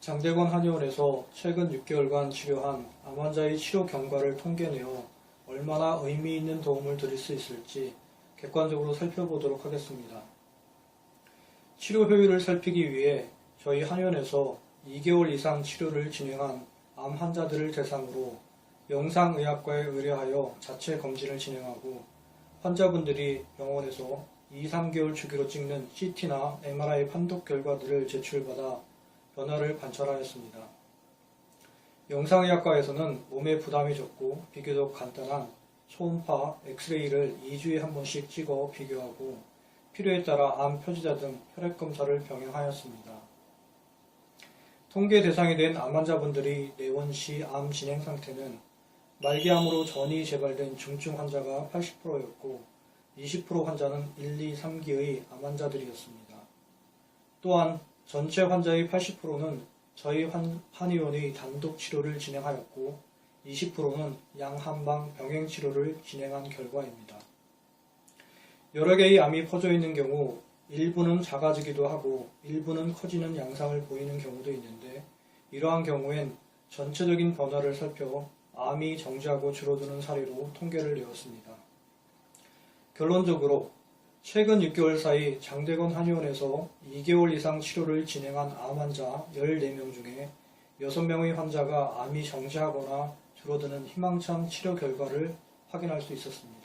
장대건 한의원에서 최근 6개월간 치료한 암 환자의 치료 경과를 통계내어 얼마나 의미 있는 도움을 드릴 수 있을지 객관적으로 살펴보도록 하겠습니다. 치료 효율을 살피기 위해 저희 한의원에서 2개월 이상 치료를 진행한 암 환자들을 대상으로 영상의학과에 의뢰하여 자체 검진을 진행하고 환자분들이 병원에서 2, 3개월 주기로 찍는 CT나 MRI 판독 결과들을 제출받아 변화를 관찰하였습니다. 영상의학과에서는 몸에 부담이 적고 비교적 간단한 초음파, 엑스레이를 2주에 한 번씩 찍어 비교하고 필요에 따라 암 표지자 등 혈액 검사를 병행하였습니다. 통계 대상이 된 암 환자분들이 내원 시 암 진행 상태는 말기암으로 전이 재발된 중증 환자가 80%였고 20% 환자는 1, 2, 3기의 암 환자들이었습니다. 또한 전체 환자의 80%는 저희 한, 한의원의 단독 치료를 진행하였고 20%는 양한방 병행 치료를 진행한 결과입니다. 여러 개의 암이 퍼져 있는 경우 일부는 작아지기도 하고 일부는 커지는 양상을 보이는 경우도 있는데 이러한 경우엔 전체적인 변화를 살펴 암이 정지하고 줄어드는 사례로 통계를 내었습니다. 결론적으로 최근 6개월 사이 장대건 한의원에서 2개월 이상 치료를 진행한 암 환자 14명 중에 6명의 환자가 암이 정지하거나 줄어드는 희망찬 치료 결과를 확인할 수 있었습니다.